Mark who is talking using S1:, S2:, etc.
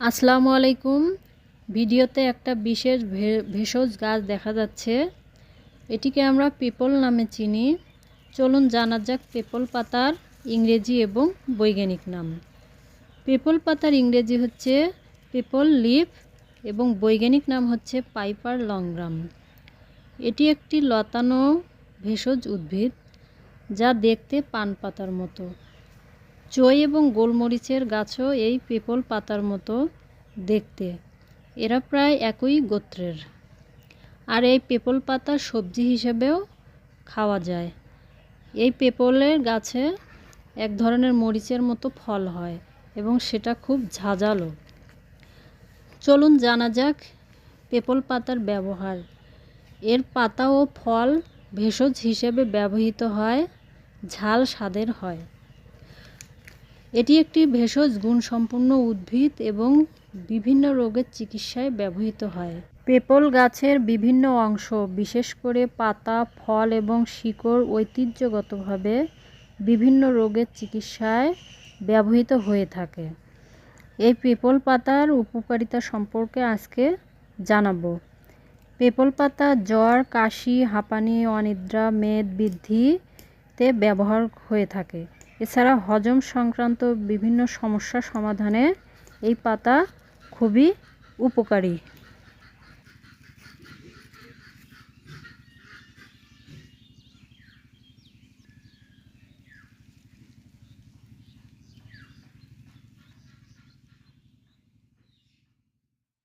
S1: আসসালামু আলাইকুম। ভিডিওতে একটা বিশেষ ভেষজ গাছ দেখা যাচ্ছে। এটিকে আমরা পেপল নামে চিনি। চলুন জানা যাক পেপল পাতার ইংরেজি এবং বৈজ্ঞানিক নাম। পেপল পাতার ইংরেজি হচ্ছে পেপল লিফ এবং বৈজ্ঞানিক নাম হচ্ছে পাইপার লংগ্রাম। এটি একটি লতানো ভেষজ উদ্ভিদ যা দেখতে পান পাতার মতো। চই এবং গোলমরিচের গাছও এই পেপল পাতার মতো দেখতে। এরা প্রায় একই গোত্রের। আর এই পেপল পাতা সবজি হিসেবেও খাওয়া যায়। এই পেপলের গাছে এক ধরনের মরিচের মতো ফল হয় এবং সেটা খুব ঝাঁঝালো। চলুন জানা যাক পেপল পাতার ব্যবহার। এর পাতা ও ফল ভেষজ হিসেবে ব্যবহৃত হয়, ঝাল স্বাদের হয়। এটি একটি ভেষজ গুণসম্পন্ন উদ্ভিদ এবং বিভিন্ন রোগের চিকিৎসায় ব্যবহৃত হয়। পেপল গাছের বিভিন্ন অংশ, বিশেষ করে পাতা, ফল এবং শিকড় ঐতিহ্যগতভাবে বিভিন্ন রোগের চিকিৎসায় ব্যবহৃত হয়ে থাকে। এই পেপল পাতার উপকারিতা সম্পর্কে আজকে জানাব। পেপল পাতা জ্বর, কাশি, হাঁপানি, অনিদ্রা, মেদ বৃদ্ধিতে ব্যবহার হয়ে থাকে। এছাড়া হজম সংক্রান্ত বিভিন্ন সমস্যা সমাধানে এই পাতা খুবই উপকারী।